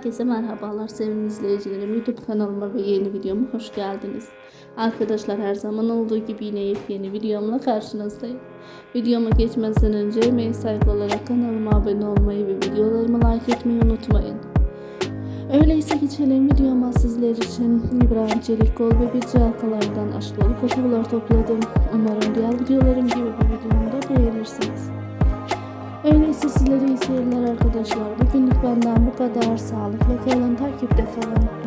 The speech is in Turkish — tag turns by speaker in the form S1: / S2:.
S1: Herkese merhabalar sevgili izleyicilerim. YouTube kanalıma ve yeni videoma hoş geldiniz. Arkadaşlar her zaman olduğu gibi yine yepyeni videomla karşınızdayım. Videoma geçmeden önce emeğe saygı olarak kanalıma abone olmayı ve videolarımı like etmeyi unutmayın. Öyleyse geçelim videoma sizler için İbrahim Çelikkol ve Birce Alkalay'dan aşk dolu fotoğraflar topladım. Umarım diğer videolarım gibi bu videomu da beğenirsiniz. Öyleyse sizlere iyi seyirler arkadaşlar. Bugünlük benden bu kadar. Sağlıkla kalın, takipte kalın.